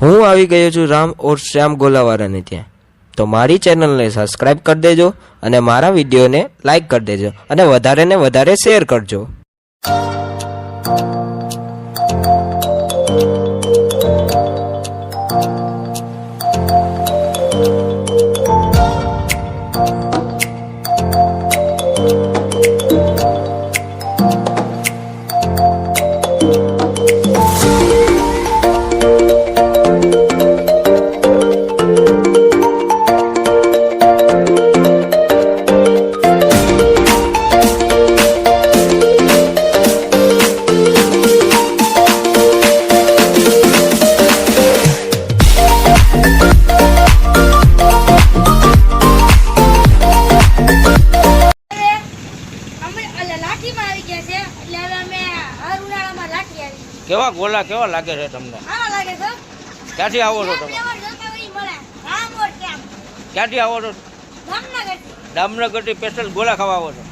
હું આવી ગયો છું રામ ઓર શ્યામ ગોલાવાળાને ત્યાં. તો મારી ચેનલને સબસ્ક્રાઇબ કરી દેજો અને મારા વિડીયોને લાઈક કરી દેજો અને વધારે ને વધારે શેર કરજો. લાઠીમાં આવી ગયા છે. એટલે હવે અમે હર ઉનાળામાં લાઠી આવી. કેવા ગોલા કેવા લાગે છે તમને? આવા લાગે છે. ક્યાંથી આવો છો તમે? ક્યાંથી આવો છો? જામનગરથી દામનગરથી સ્પેશિયલ ગોલા ખાવા આવો છો?